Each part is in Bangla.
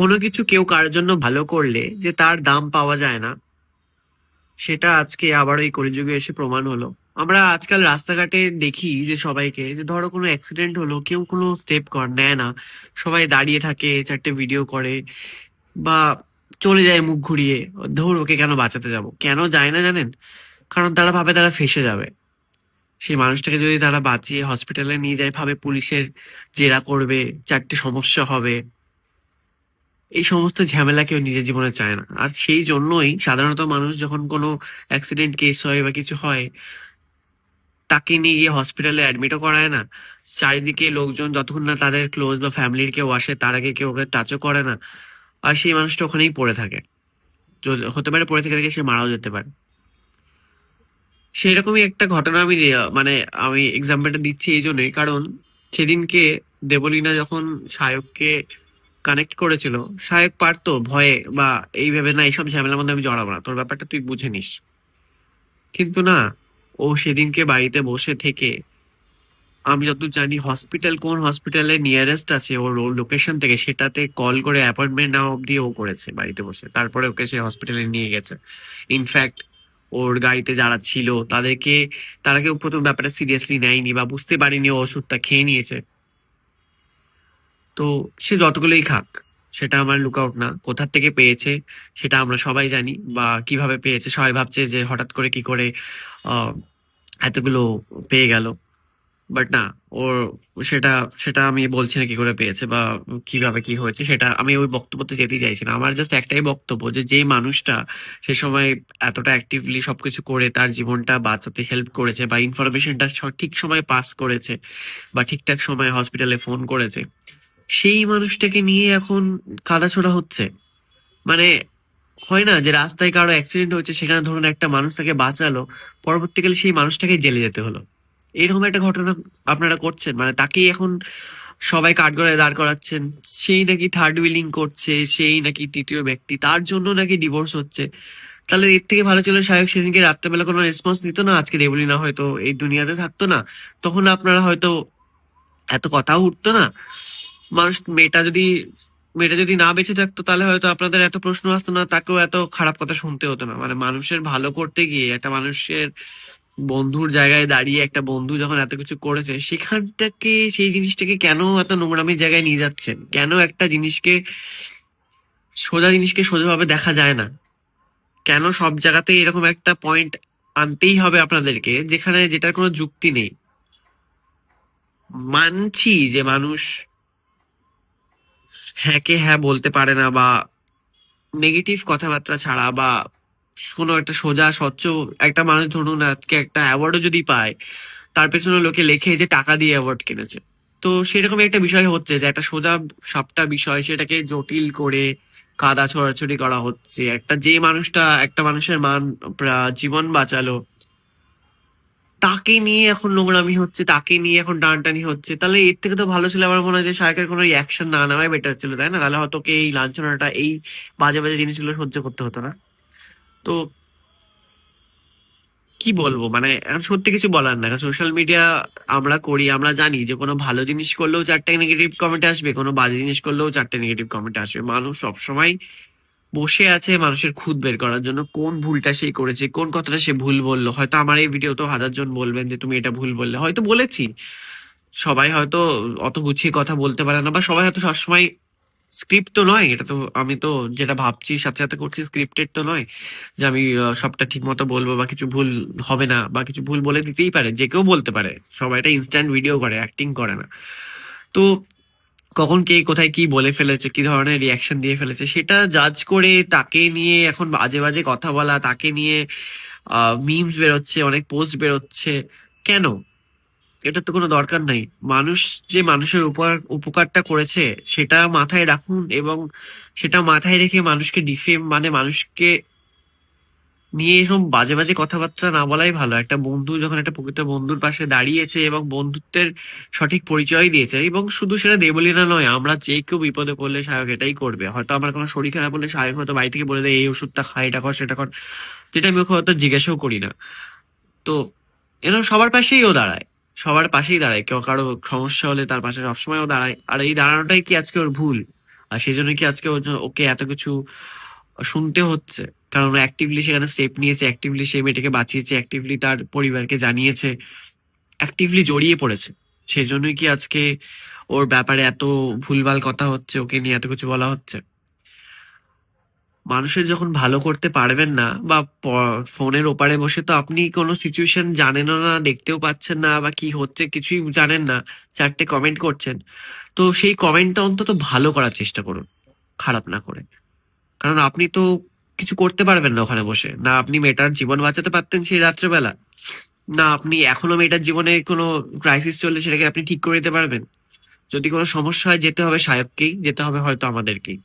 কোনো কিছু কেউ কার জন্য ভালো করলে যে তার দাম পাওয়া যায় না, সেটা আজকে আবার ওই কলিযুগে এসে প্রমাণ হলো। আমরা আজকাল রাস্তাঘাটে দেখি যে সবাইকে যে ধরো কোনো অ্যাক্সিডেন্ট হলো, কেউ কোনো স্টেপ কর, নেয় না। সবাই দাঁড়িয়ে থাকে, চারটে ভিডিও করে বা চলে যায় মুখ ঘুরিয়ে, ধর ওকে কেন বাঁচাতে যাব? কেন যায় না জানেন? কারণ তারা ভাবে তারা ফেসে যাবে। সেই মানুষটাকে যদি তারা বাঁচিয়ে হসপিটালে নিয়ে যায়, ভাবে পুলিশের জেরা করবে, চারটে সমস্যা হবে এই সমস্ত ঝামেলা কেউ নিজের জীবনে চায় না। আর সেই জন্যই সাধারণত মানুষ যখন কোনো অ্যাক্সিডেন্ট কেস হয় বা কিছু হয়, তাকে নিয়ে গিয়ে হসপিটালে অ্যাডমিটও করায় না। চারিদিকে লোকজন যতক্ষণ না তাদের ক্লোজ বা ফ্যামিলির কেউ আসে, তার আগে কেউ ওকে টাচও করে না। আর সেই মানুষটা ওখানেই পড়ে থাকে। হতে পারে পড়ে থেকে থেকে সে মারাও যেতে পারে। সেই রকমই একটা ঘটনা আমি মানে আমি এক্সাম্পলটা দিচ্ছি এই জন্যই। কারণ সেদিনকে দেবলীনা যখন সায়ককে কানেক্ট করেছিল। সায়ক পারতো ভয়ে বা এইভাবে না, এইসব ঝামেলার মধ্যে আমি জড়াবো না। তোর ব্যাপারটা তুই বুঝে নিস। কিন্তু না, ও সেদিনকে বাড়িতে বসে থেকে, আমি যতদূর জানি হসপিটাল কোন হসপিটালে নিয়ারেস্ট আছে ওর লোকেশন থেকে, সেটাতে কল করে অ্যাপয়েন্টমেন্ট নেওয়া অবধি ও করেছে বাড়িতে বসে। তারপরে ওকে সে হসপিটালে নিয়ে গেছে। ইনফ্যাক্ট ওর গাড়িতে যারা ছিল, তাদেরকে, তারা কেউ প্রথম ব্যাপারটা সিরিয়াসলি নেয়নি বা বুঝতে পারিনি ও ওষুধটা খেয়ে নিয়েছে। তো সে যতগুলোই খাক, সেটা আমার লুক আউট না। কোথা থেকে পেয়েছে, সেটা আমরা সবাই জানি বা কীভাবে পেয়েছে, সবাই ভাবছে যে হঠাৎ করে কি করে এতগুলো পেয়ে গেল। বাট না ওর সেটা সেটা আমি বলছি না কি করে পেয়েছে বা কীভাবে কি হয়েছে, সেটা আমি ওই বক্তব্যতে যেতে চাইছি না। আমার জাস্ট একটাই বক্তব্য যে যে মানুষটা সে সময় এতটা অ্যাক্টিভলি সবকিছু করে তার জীবনটা বাঁচাতে হেল্প করেছে বা ইনফরমেশনটা ঠিক সময় পাস করেছে বা ঠিকঠাক সময় হসপিটালে ফোন করেছে সেই মানুষটাকে নিয়ে এখন কাদাছোড়া হচ্ছে। মানে হয় না যে রাস্তায় কারও অ্যাক্সিডেন্ট হয়েছে, সেখানে ধরুন একটা মানুষ তাকে বাঁচালো, পরবর্তীকালে সেই মানুষটাকে জেলে যেতে হলো। এরকম একটা ঘটনা আপনারা করছেন মানে তাকেই এখন সবাই কাঠগড়ায় দাঁড় করাচ্ছেন। সেই নাকি থার্ড উইলিং করছে, সেই নাকি তৃতীয় ব্যক্তি, তার জন্য নাকি ডিভোর্স হচ্ছে। তাহলে এর থেকে ভালো ছিল সাহেব সেদিনকে রাত্রেবেলা কোনো রেসপন্স নিত না? আজকে দেবলিনা হয়তো এই দুনিয়াতে থাকতো না। তখন আপনারা হয়তো এত কথাও উঠতো না। মানুষ মেয়েটা যদি মেয়েটা যদি না বেঁচে থাকতো, তাহলে হয়তো আপনাদের এত প্রশ্ন আসতো না, তাকেও এত খারাপ কথা শুনতে হতো না। মানে মানুষের ভালো করতে গিয়ে, একটা মানুষের বন্ধুর জায়গায় দাঁড়িয়ে একটা বন্ধু যখন এত কিছু করেছে, সেখানটাকে, সেই জিনিসটাকে কেন এত নোংরামির জায়গায় নিয়ে যাচ্ছেন? কেন একটা জিনিসকে, সোজা জিনিসকে সোজাভাবে দেখা যায় না? কেন সব জায়গাতে এরকম একটা পয়েন্ট আনতেই হবে আপনাদেরকে, যেখানে যেটার কোনো যুক্তি নেই? মানছি যে মানুষ হ্যাঁ কে হ্যাঁ বলতে পারে না বা নেগেটিভ কথাবার্তা ছাড়া বা কোনো একটা সোজা, স্বচ্ছ একটা মানুষ ধরুন আজকে একটা অ্যাওয়ার্ডও যদি পায়, তার পেছনে লোকে লেখে যে টাকা দিয়ে অ্যাওয়ার্ড কিনেছে। তো সেরকম একটা বিষয় হচ্ছে যে একটা সোজা সবটা বিষয়, সেটাকে জটিল করে কাদা ছড়াছড়ি করা হচ্ছে। একটা যে মানুষটা, একটা মানুষের মান জীবন বাঁচালো তাকে নিয়ে এখন নোংরামি হচ্ছে, তাকে নিয়ে এখন টানাটানি হচ্ছে, তাহলে এর থেকে তো ভালো ছিল আমার মনে হয় যে শায়কের কোনো রিয়াকশন না নেওয়াই বেটার ছিল, তাই না? তাহলে হয়তো ওকে এই লাঞ্ছনাটা, এই বাজে বাজে জিনিসগুলো সহ্য করতে হতো না। তো কি বলব? মানে সত্যি কিছু বলার না কারণ সোশ্যাল মিডিয়া আমরা করি, আমরা জানি যে কোনো ভালো জিনিস করলেও চারটে নেগেটিভ কমেন্ট আসবে, কোনো বাজে জিনিস করলেও চারটে নেগেটিভ কমেন্ট আসবে। মানুষ সবসময় বসে আছে মানুষের খুদ বের করার জন্য। কোন ভুলটা সে করেছে, কোন কথাটা সে ভুল বলল? হয়তো আমার এই ভিডিও তো হাজার জন বলবেন যে, তুমি এটা ভুল বললে। হয়তো বলেছি। সবাই হয়তো অত গুছিয়ে কথা বলতে পারে না, বা সবাই হয়তো সবসময় স্ক্রিপ্ট তো নয়। এটা তো আমি তো যেটা ভাবছি, সাথে সাথে করছি স্ক্রিপ্টেড তো নয় যে, আমি সবটা ঠিক মতো বলব বা কিছু ভুল হবে না, বা কিছু ভুল বলে দিতেই পারে, যে কেউ বলতে পারে। সবাই এটা ইনস্ট্যান্ট ভিডিও করে অ্যাক্টিং করে না। তো কখন কে কোথায় কি বলে ফেলেছে, কি ধরনের রিয়াকশন দিয়ে ফেলেছে, সেটা জাজ করে তাকে নিয়ে এখন বাজে বাজে কথা বলা, তাকে নিয়ে মিমস বেরোচ্ছে, অনেক পোস্ট বেরোচ্ছে, কেন? এটা তো কোনো দরকার নাই। মানুষ যে মানুষের উপকার উপকারটা করেছে, সেটা মাথায় রাখুন এবং সেটা মাথায় রেখে মানুষকে ডিফেম মানে মানুষকে নিয়ে এরকম বাজে বাজে কথাবার্তা না বলাই ভালো। একটা বন্ধু যখন একটা প্রকৃত বন্ধুর পাশে দাঁড়িয়েছে এবং বন্ধুত্বের সঠিক পরিচয় দিয়েছে এবং শুধু সেটা দেবলীনা নয়, আমরা যে কেউ বিপদে পড়লে সায়ক এটাই করবে। হয়তো আমার কোনো শরীর খারাপ হলে সায়ক হয়তো বাড়ি থেকে বলে দেয়, এই ওষুধটা খাই এটা কর সেটা কর যেটা আমি ওকে হয়তো জিজ্ঞাসাও করি না। তো এরকম সবার পাশেই ও দাঁড়ায়। সবার পাশেই দাঁড়ায়। কেউ কারও সমস্যা হলে তার পাশে সবসময় ও দাঁড়ায়। আর এই দাঁড়ানোটাই কি আজকে ওর ভুল? আর সেই জন্য কি আজকে ওর ওকে এত কিছু শুনতে হচ্ছে? কারণ অ্যাক্টিভলি সেখানে স্টেপ নিয়েছে অ্যাক্টিভলি সে মেয়েটাকে বাঁচিয়েছে অ্যাক্টিভলি তার পরিবারকে জানিয়েছে অ্যাক্টিভলি জড়িয়ে পড়েছে। সেই জন্যই কি আজকে ওর ব্যাপারে এত ভুলভাল কথা হচ্ছে, ওকে নিয়ে এত কিছু বলা হচ্ছে? মানুষের যখন ভালো করতে পারবেন না, বা ফোনের ওপারে বসে তো আপনি কোনো সিচুয়েশন জানেনও না, দেখতেও পাচ্ছেন না, বা কি হচ্ছে কিছুই জানেন না, চারটে কমেন্ট করছেন, তো সেই কমেন্টটা অন্তত ভালো করার চেষ্টা করুন, খারাপ না করে। কারণ আপনি তো কিছু করতে পারবেন না ওখানে বসে। না, আপনি মেয়েটার জীবন বাঁচাতে পারতেন সেই রাত্রেবেলা। না, আপনি এখনও মেয়েটার জীবনে কোনো ক্রাইসিস চললে সেটাকে আপনি ঠিক করে দিতে পারবেন। যদি কোনো সমস্যা হয়, যেতে হবে সায়ককেই, যেতে হবে হয়তো আমাদেরকেই।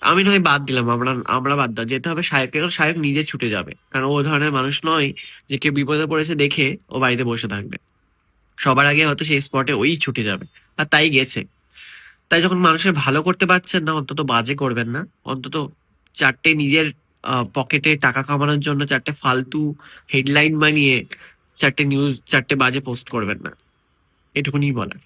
আমি নয়, বাদ দিলাম, আমরা আমরা বাদ দাও, যেতে হবে সায়ককে। কারণ সায়ক নিজে ছুটে যাবে। কারণ ও ধরনের মানুষ নয় যে কেউ বিপদে পড়েছে দেখে ও বাড়িতে বসে থাকবে। সবার আগে হয়তো সেই স্পটে ওই ছুটে যাবে। আর তাই গেছে। তাই যখন মানুষের ভালো করতে পারছেন না, অন্তত বাজে করবেন না। অন্তত চারটে নিজের পকেটে টাকা কামানোর জন্য চারটে ফালতু হেডলাইন বানিয়ে চারটে নিউজ চারটে বাজে পোস্ট করবেন না। এটুকুনি বলার।